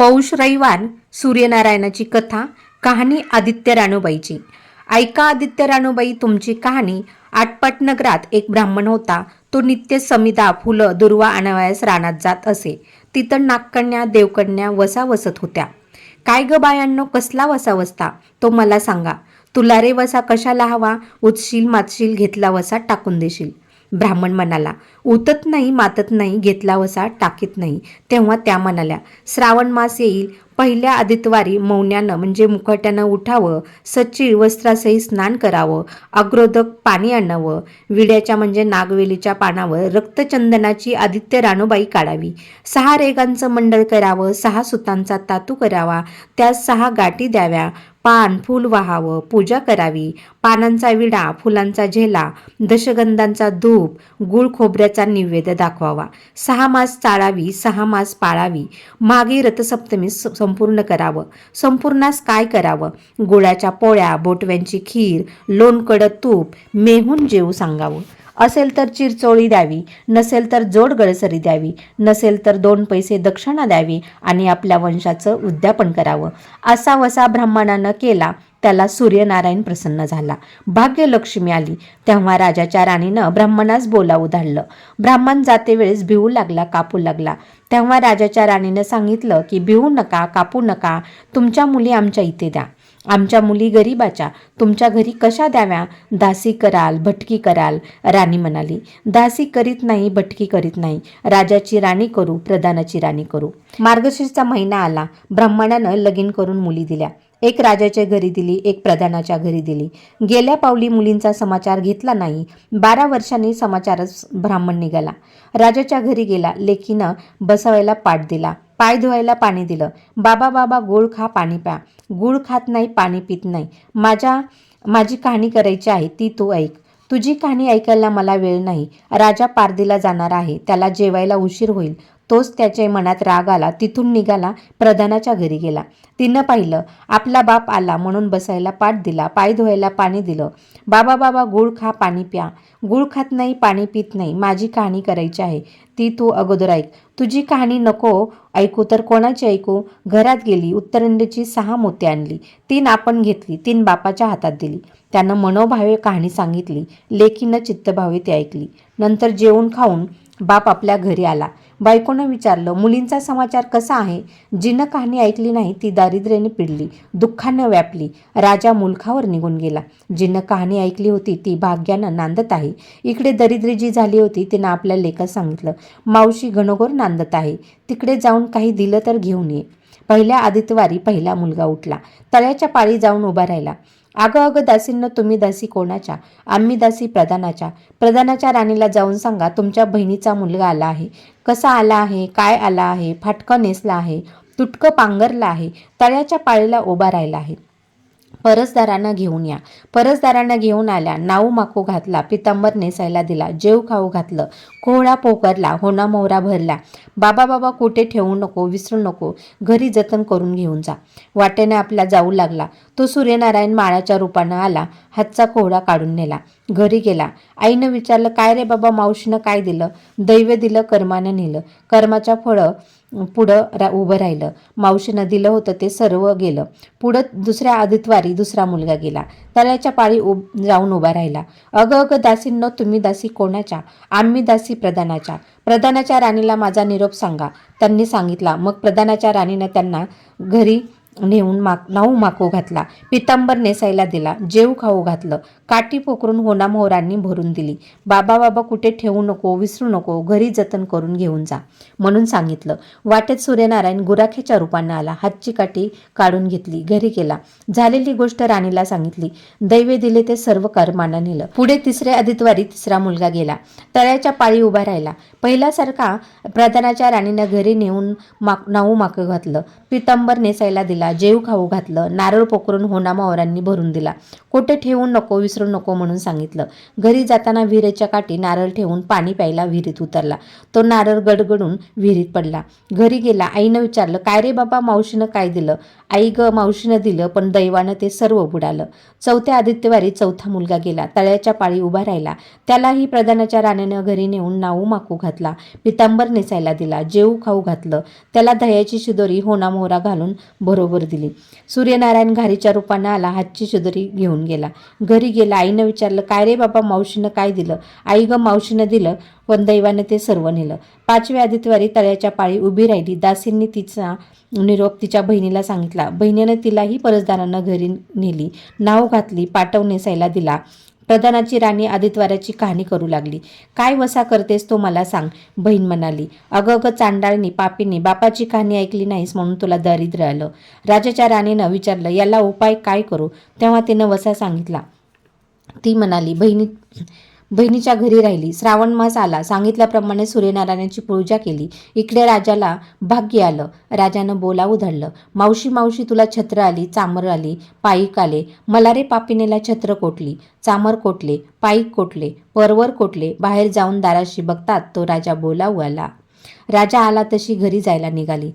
पौष रविवार सूर्यनारायणाची कथा कहाणी आदित्य रानूबाईची ऐका आदित्य रानूबाई तुमची कहाणी आटपाट नगरात एक ब्राह्मण होता. तो नित्य समिदा फुलं दुर्वा आणावयास रानात जात असे. तिथं नागकन्या देवकन्या वसा वसत होत्या. काय ग बायांनो कसला वसा वसता तो मला सांगा. तुला रे वसा कशाला हवा? उचशील मातशील घेतला वसा टाकून देशील. ब्राह्मण म्हणाला उतत नाही मातत नाही घेतला वसा टाकीत नाही. तेव्हा त्या म्हणाल्या श्रावण मास येईल. पहिल्या आदितवारी मौन्यानं म्हणजे मुखट्यानं उठावं सच्ची वस्त्रासही स्नान करावं अग्रोदक पाणी आणावं विड्याच्या म्हणजे नागवेलीच्या पानावर रक्तचंदनाची आदित्य राणूबाई काढावी. सहा रेगांचं मंडळ करावं सहा सुतांचा तातू करावा त्यास सहा गाठी द्याव्या. पान फूल वाहावं पूजा करावी. पानांचा विडा फुलांचा झेला दशगंधांचा धूप गुळ त्याचा निवेद दाखवावा. सहा मास चाळावी सहा मास पाळावी. मागे रथसप्तमी संपूर्ण करावं. संपूर्णास काय करावं? गुळाच्या पोळ्या बोटव्यांची खीर लोणकडं तूप मेहून जेऊ सांगावं. असेल तर चिरचोळी द्यावी नसेल तर जोड गळसरी द्यावी नसेल तर दोन पैसे दक्षिणा द्यावी आणि आपल्या वंशाचं उद्यापन करावं. असा वसा ब्राह्मणानं केला त्याला सूर्यनारायण प्रसन्न झाला. भाग्यलक्ष्मी आली. तेव्हा राजाच्या राणीनं ब्राह्मणास बोलावू धाडलं ब्राह्मण जाते वेळेस भिवू लागला कापू लागला. तेव्हा राजाच्या राणीनं सांगितलं की भिवू नका कापू नका. तुमच्या मुली आमच्या इथे द्या. आमच्या मुली गरीबाच्या. तुमच्या घरी कशा द्याव्या? दासी कराल भटकी कराल राणी म्हणाली. दासी करीत नाही भटकी करीत नाही. राजाची राणी करू प्रधानाची राणी करू. मार्गशीर्षचा महिना आला. ब्राह्मणानं लगीन करून मुली दिल्या. एक राजाच्या घरी दिली एक प्रधानाच्या घरी दिली. गेल्या पावली मुलींचा समाचार घेतला नाही. बारा वर्षांनी समाचारच ब्राह्मण निघाला. राजाच्या घरी गेला. लेकीनं बसवायला पाठ दिला. पाय धुवायला पाणी दिलं. बाबा बाबा गोळ खा पाणी प्या. गुळ खात नाही पाणी पित नाही. माझ्या माझी कहाणी करायची आहे ती तू ऐक. तुझी कहाणी ऐकायला मला वेळ नाही. राजा पारदीला जाणार आहे. त्याला जेवायला उशीर होईल. तोच त्याच्या मनात राग आला तिथून निघाला प्रधानाच्या घरी गेला. तिनं पाहिलं आपला बाप आला म्हणून बसायला पाठ दिला पाय धुवायला पाणी दिलं. बाबा बाबा गुळ खा पाणी प्या. गुळ खात नाही पाणी पित नाही माझी कहाणी करायची आहे. ती तू अगोदर ऐक. तुझी कहाणी नको ऐकू तर कोणाची ऐकू? घरात गेली उत्तरंडीची सहा मोती आणली. तीन आपण घेतली तीन बापाच्या हातात दिली. त्यानं मनोभावे कहाणी सांगितली लेखीनं चित्तभावे ती ऐकली. नंतर जेवून खाऊन बाप आपल्या घरी आला. बायकोनं विचारलं मुलींचा समाचार कसा आहे? जिनं कहाणी ऐकली नाही ती दारिद्र्याने पिडली दुःखानं व्यापली राजा मुलखावर निघून गेला. जिनं कहाणी ऐकली होती ती भाग्यानं नांदत आहे. इकडे दरिद्री जी झाली होती तिनं आपल्या लेखात सांगितलं मावशी घनघोर नांदत आहे. तिकडे जाऊन काही दिलं तर घेऊन ये. पहिल्या आदित्यवारी पहिला मुलगा उठला. तळ्याच्या पाळी जाऊन उभा राहिला. अगं अगं दासींना तुम्ही दासी कोणाच्या? आम्ही दासी प्रधानाच्या. प्रधानाच्या राणीला जाऊन सांगा तुमच्या बहिणीचा मुलगा आला आहे. कसा आला आहे? काय आला आहे? फाटकं नेसला आहे. तुटकं पांगरला आहे. तळ्याच्या पाळीला उभा राहिला आहे. परसदारांना घेऊन या. परसदारांना घेऊन आल्या नाऊ माकू घातला पितांबर नेसायला दिला जेव खाऊ घातलं कोहळा पोकरला होना मोहरा भरला. बाबा बाबा कुठे ठेवू नको विसरू नको घरी जतन करून घेऊन जा. वाटेने आपला जाऊ लागला. तो सूर्यनारायण माळाच्या रूपानं आला हातचा कोहळा काढून नेला. घरी गेला. आईनं विचारलं काय रे बाबा मावशीनं काय दिलं? दैव दिलं कर्मानं नेलं. कर्माच्या फळं पुढं रा उभं राहिलं. मावशीनं दिलं होतं ते सर्व गेलं. पुढं दुसऱ्या आदितवारी दुसरा मुलगा गेला. तळ्याच्या पाळी उब जाऊन उभा राहिला. अगं अगं दासींनो तुम्ही दासी कोणाच्या? आम्ही दासी प्रधानाच्या. प्रधानाच्या राणीला माझा निरोप सांगा. त्यांनी सांगितला. मग प्रधानाच्या राणीनं त्यांना घरी नेऊन माक नाऊ माकू घातला. पितांबर नेसायला दिला. जेव खाऊ घातलं. काठी पोखरून होणामोहरांनी भरून दिली. बाबा बाबा कुठे ठेवू नको विसरू नको घरी जतन करून घेऊन जा म्हणून सांगितलं. वाटेत सूर्यनारायण गुराखेच्या रूपानं आला. हातची काठी काढून घेतली. घरी गेला. झालेली गोष्ट राणीला सांगितली. दैवे दिले ते सर्व कर्मानं नेलं. पुढे तिसऱ्या आदितवारी तिसरा मुलगा गेला. तळ्याच्या पाळी उभा राहिला. पहिल्यासारखा प्रधानाच्या राणीनं घरी नेऊन माक नाऊ माकं घातलं. पितांबर नेसायला दिला. केला जेव खाऊ घातलं नारळ पोकरून होनामावरांनी भरून दिला. कुठे ठेवून नको विसरू नको म्हणून सांगितलं. घरी जाताना विहिरेच्या काठी नारळ ठेवून पाणी प्यायला विहिरीत उतरला. तो नारळ गडगडून विहिरीत पडला. घरी गेला आईनं विचारलं काय रे बाबा मावशीनं काय दिलं? आई ग मावशीनं दिलं पण दैवानं ते सर्व बुडालं. चौथ्या आदित्यवारी चौथा मुलगा गेला. तळ्याच्या पाळी उभा राहिला. त्यालाही प्रधानाच्या राणीनं घरी नेऊन नाऊ माकू घातला. पितांबर नेसायला दिला. जेऊ खाऊ घातलं. त्याला दह्याची शिदोरी होना मोहरा घालून बरोबर दिली. सूर्यनारायण घारीच्या रूपानं आला. हातची शिदोरी घेऊन गेला. घरी गेला. आईनं विचारलं काय रे बाबा मावशीनं काय दिलं? आई ग मावशीनं दिलं. पण दैवानं ते सर्व नेलं. पाचव्या आदित्यवारी तळ्याच्या पाळी उभी राहिली. दासींनी तिचा निरोप तिच्या बहिणीला सांगितला. बहिणीनं तिलाही परसदारानं घरी नेली. नाव घातली. पाटव नेसायला दिला. प्रधानाची राणी आदित्यवाराची कहाणी करू लागली. काय वसा करतेस तो मला सांग बहीण म्हणाली. अगं अगं चांडाळनी पापीनी बापाची कहाणी ऐकली नाहीस म्हणून तुला दारिद्र्य आलं. राजाच्या राणीनं विचारलं याला उपाय काय करू? तेव्हा तिनं वसा सांगितला. ती म्हणाली बहिणी बहिणीच्या घरी राहिली. श्रावण मास आला. सांगितल्याप्रमाणे सूर्यनारायणाची पूजा केली. इकडे राजाला भाग्य आलं. राजानं बोला उधळलं. मावशी मावशी तुला छत्र आली चामर आली पायीक आले. मला रे पापिनेला छत्र कोटली. चामर कोटले पायीक कोटले परवर कोटले. बाहेर जाऊन दाराशी बघतात तो राजा बोलावू आला राजा आला तशी घरी जायला निघाली.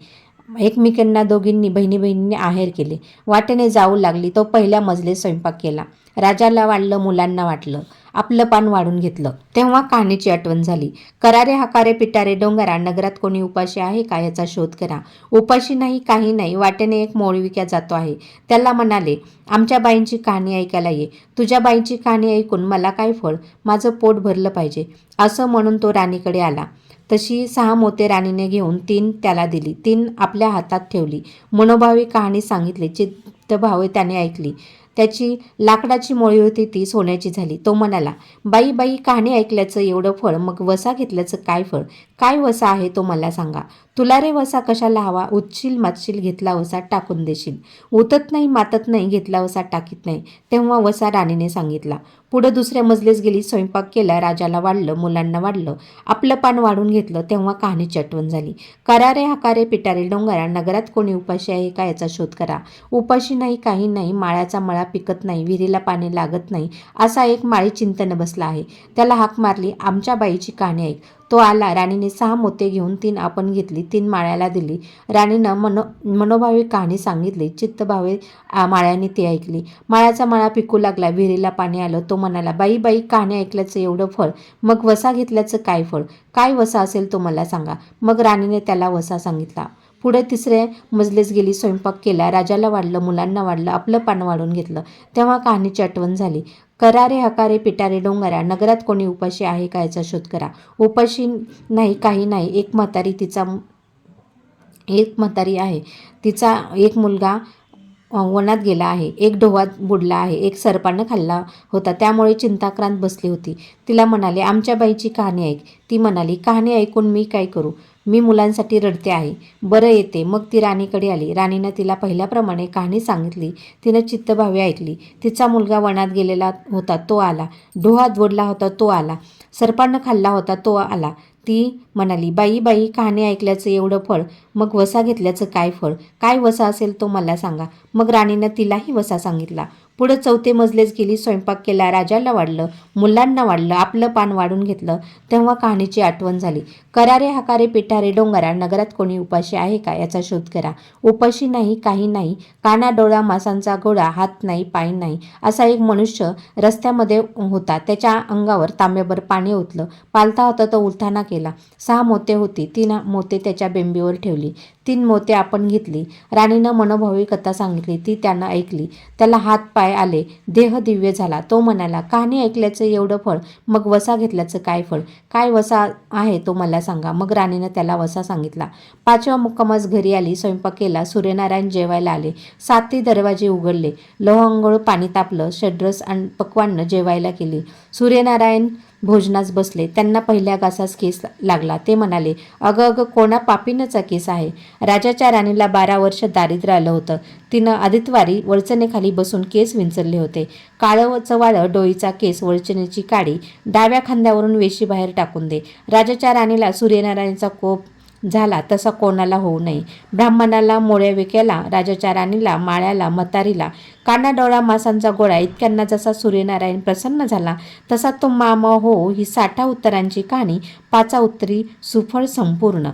एकमेकांना दोघींनी बहिणी बहिणींनी आहेर केले. वाटेने जाऊ लागली. तो पहिल्या मजले स्वयंपाक केला. राजाला वाटलं मुलांना वाटलं. आपलं पान वाढून घेतलं. तेव्हा कहाणीची आठवण झाली. करारे हकारे पिटारे डोंगरा नगरात कोणी उपाशी आहे का याचा शोध करा. उपाशी नाही काही नाही वाटेने एक मोळविक्या जातो आहे. त्याला म्हणाले आमच्या बाईंची कहाणी ऐकायला ये. तुझ्या बाईंची कहाणी ऐकून मला काय फळ? माझं पोट भरलं पाहिजे. असं म्हणून तो राणीकडे आला. तशी सहा मोते राणीने घेऊन तीन त्याला दिली. तीन आपल्या हातात ठेवली. मनोभावी कहाणी सांगितली. चित्तभावे त्याने ऐकली. त्याची लाकडाची मोळी होती ती सोन्याची झाली. तो म्हणाला बाई बाई कहाणी ऐकल्याचं एवढं फळ मग वसा घेतल्याचं काय फळ? काय वसा आहे तो मला सांगा. तुला रे वसा कशाला हवा? उच्चील मातशील घेतला वसा टाकून देशील. उतत नाही मातत नाही घेतला वसा टाकीत नाही. तेव्हा वसा राणीने सांगितला पुढं दुसऱ्या मजलेस गेली स्वयंपाक केला राजाला वाढलं मुलांना वाढलं आपलं पान वाढून घेतलं तेव्हा कहाणी चटवण झाली. करारे हकारे पिटारे डोंगरा नगरात कोणी उपाशी आहे का याचा शोध करा. उपाशी नाही काही नाही माळ्याचा मळा पिकत नाही विहिरीला पाणी लागत नाही असा एक माळी चिंतन बसला आहे. त्याला हाक मारली आमच्या बाईची कहाणी ऐक. तो आला राणीने सहा मोते घेऊन तीन आपण घेतली तीन माळ्याला दिली. राणीनं मनो मनोभावी कहाणी सांगितली चित्तभावे माळ्याने ती ऐकली. माळ्याचा माळा पिकू लागला विहिरीला पाणी आलं. तो म्हणाला बाई बाई कहाणी ऐकल्याचं एवढं फळ मग वसा घेतल्याचं काय फळ? काय वसा असेल तो मला सांगा. मग राणीने त्याला वसा सांगितला. पुढे तिसरे मजलेस गेली स्वयंपाक केला राजाला वाढलं मुलांना वाढलं आपलं पान वाढून घेतलं. तेव्हा कहाणीची आठवण झाली. करारे हकारे पिटारे डोंगरा नगरात कोणी उपाशी आहे का याचा शोध करा. उपाशी नाही काही नाही. एक म्हातारी तिचा एक म्हातारी आहे. तिचा एक मुलगा वनात गेला आहे. एक ढोवात बुडला आहे. एक सरपानं खाल्ला होता. त्यामुळे चिंताक्रांत बसली होती. तिला म्हणाले आमच्या बाईची कहाणी ऐक. ती म्हणाली कहाणी ऐकून मी काय करू? मी मुलांसाठी रडते आहे. बरं येते. मग ती राणीकडे आली. राणीनं तिला पहिल्याप्रमाणे कहाणी सांगितली. तिनं चित्तभावे ऐकली. तिचा मुलगा वनात गेलेला होता. तो आला. डोहा बुडला होता. तो आला. सर्पानं खाल्ला होता. तो आला. ती म्हणाली बाई बाई कहाणी ऐकल्याचं एवढं फळ. मग वसा घेतल्याचं काय फळ? काय वसा असेल तो मला सांगा. मग राणीनं तिलाही वसा सांगितला. पुढं चौथे मजलेच गेली स्वयंपाक केला राजाला वाढलं मुलांना वाढलं आपलं पान वाढून घेतलं तेव्हा कहाणीची आठवण झाली. करारे हकारे पिठारे डोंगरा नगरात कोणी उपाशी आहे का याचा शोध करा. उपाशी नाही काही नाही काना डोळा मासांचा घोडा हात नाही पाय नाही असा एक मनुष्य रस्त्यामध्ये होता. त्याच्या अंगावर तांब्याभर पाणी ओतलं. पालता होता तो उलथाना केला. सहा मोते होती तीन मोते त्याच्या बेंबीवर ठेवली. तीन मोते आपण घेतली. राणीनं मनोभावी कथा सांगितली ती त्यानं ऐकली. त्याला हात पाय आले? देह दिव्य झाला. तो म्हणाला कहाणी ऐकल्याचं एवढं फळ मग वसा घेतल्याचं काय फळ? काय वसा आहे तो मला सांगा. मग राणीनं त्याला वसा सांगितला. पाचव्या मुक्कामास घरी आली स्वयंपाक केला सूर्यनारायण जेवायला आले. साती दरवाजे उघडले. लोहंगोळ पाणी तापलं. षड्रस आणि पक्वान्न जेवायला केली सूर्यनारायण भोजनास बसले. त्यांना पहिल्या घासास केस लागला. ते म्हणाले अगं अगं कोणा पापीनचा केस आहे? राजाच्या राणीला बारा वर्ष दारिद्र्य आलं होतं. तिनं आदितवारी वळचणेखाली बसून केस विंचरले होते. काळं चवाळं डोईचा केस वळचणीची काडी डाव्या खांद्यावरून वेशी बाहेर टाकून दे. राजाच्या राणीला सूर्यनारायणचा कोप झाला तसा कोणाला होऊ नये. ब्राह्मणाला मोळ्या विकेला राजाच्या राणीला माळ्याला मतारीला कानाडोळा मासांचा गोळा इतक्यांना जसा सूर्यनारायण प्रसन्न झाला तसा तो मामा हो ही साठा उत्तरांची कहाणी पाचा उत्तरी सुफळ संपूर्ण.